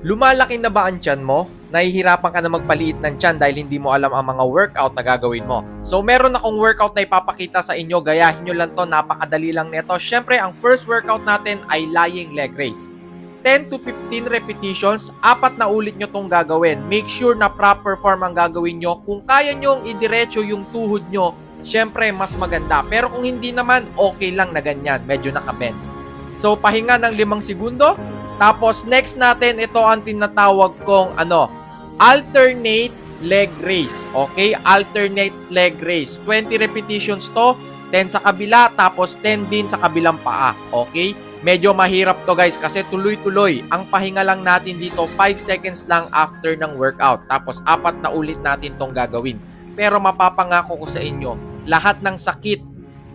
Lumalaki na ba ang tiyan mo? Nahihirapan ka na magpaliit ng tiyan dahil hindi mo alam ang mga workout na gagawin mo. So meron akong workout na ipapakita sa inyo. Gayahin nyo lang to, napakadali lang nito. Syempre, ang first workout natin ay lying leg raise. 10 to 15 repetitions, apat na ulit nyo tong gagawin. Make sure na proper form ang gagawin nyo. Kung kaya nyo idiretso yung tuhod nyo, syempre mas maganda. Pero kung hindi naman, okay lang na ganyan. Medyo nakabend. So, pahinga ng limang segundo. Tapos, next natin, ito ang tinatawag kong ano, alternate leg raise. Okay? Alternate leg raise. 20 repetitions to. 10 sa kabila, tapos 10 din sa kabilang paa. Okay? Medyo mahirap to guys kasi tuloy-tuloy. Ang pahinga lang natin dito 5 seconds lang after ng workout. Tapos apat na ulit natin tong gagawin. Pero mapapangako ko sa inyo, lahat ng sakit,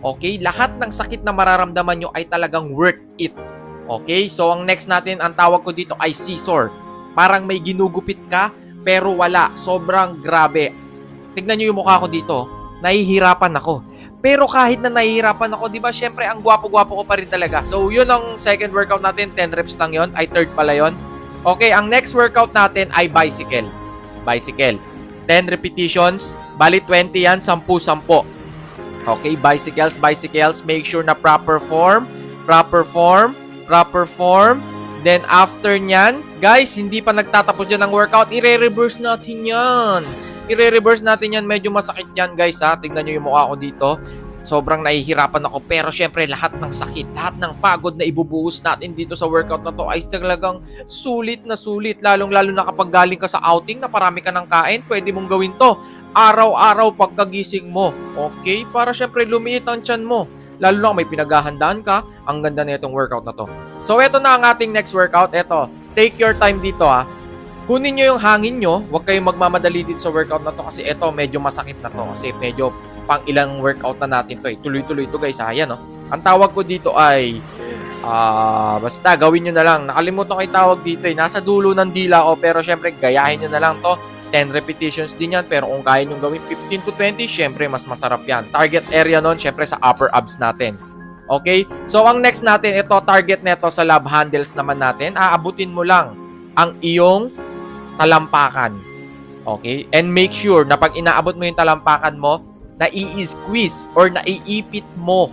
okay? Lahat ng sakit na mararamdaman nyo ay talagang worth it. Okay? So ang next natin, ang tawag ko dito ay scissor. Parang may ginugupit ka, pero wala. Sobrang grabe. Tignan nyo yung mukha ko dito. Nahihirapan ako. Pero kahit na nahihirapan ako, di ba, syempre, ang gwapo-gwapo ko pa rin talaga. So, yun ang second workout natin. 10 reps lang yun. Ay, third pala yun. Okay, ang next workout natin ay bicycle. Bicycle. 10 repetitions. Bali, 20 yan. 10-10. Okay, bicycles, bicycles. Make sure na proper form. Proper form. Proper form. Then, after nyan, guys, hindi pa nagtatapos dyan ang workout. Ire-reverse natin yan. Ire-reverse natin yan. Medyo masakit yan, guys, ha. Tingnan nyo yung mukha ko dito. Sobrang nahihirapan ako. Pero, syempre, lahat ng sakit, lahat ng pagod na ibubuhos natin dito sa workout na to ay talagang sulit na sulit. Lalong-lalo na kapag galing ka sa outing na parami ka ng kain, pwede mong gawin to. Araw-araw pagkagising mo. Okay? Para, syempre, lumiit ang tiyan mo. Lalo na may pinaghahandaan ka, ang ganda na itong workout na to. So, eto na ang ating next workout. Eto, take your time dito ha. Kunin nyo yung hangin nyo, huwag kayong magmamadali dito sa workout na to kasi eto medyo masakit na to kasi medyo pang ilang workout na natin to eh. Tuloy-tuloy to guys ha, yan no. Ang tawag ko dito ay ah basta gawin nyo na lang. Nakalimutan ko yung tawag dito eh. Nasa dulo ng dila ko pero syempre gayahin nyo na lang to. 10 repetitions din yan pero kung kaya nyo gawin 15 to 20, syempre mas masarap yan. Target area nun syempre sa upper abs natin. Okay? So ang next natin, ito target neto sa love handles naman natin. Aabutin mo lang ang iyong talampakan. Okay? And make sure na pag inaabot mo yung talampakan mo, na i-squeeze or naiipit mo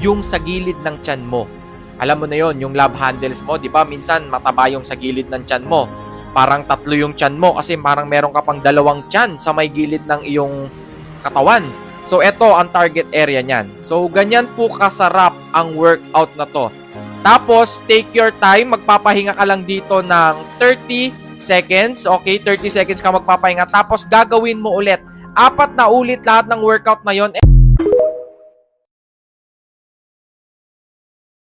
yung sa gilid ng tiyan mo. Alam mo na yon yung love handles mo, di ba? Minsan mataba yung sa gilid ng tiyan mo. Parang tatlo yung tiyan mo kasi parang meron ka pang dalawang tiyan sa may gilid ng iyong katawan. So, eto ang target area niyan. So, ganyan po kasarap ang workout na to. Tapos, take your time. Magpapahinga ka lang dito ng 30 seconds. Okay, 30 seconds ka magpapahinga. Tapos, gagawin mo ulit. Apat na ulit lahat ng workout na yon.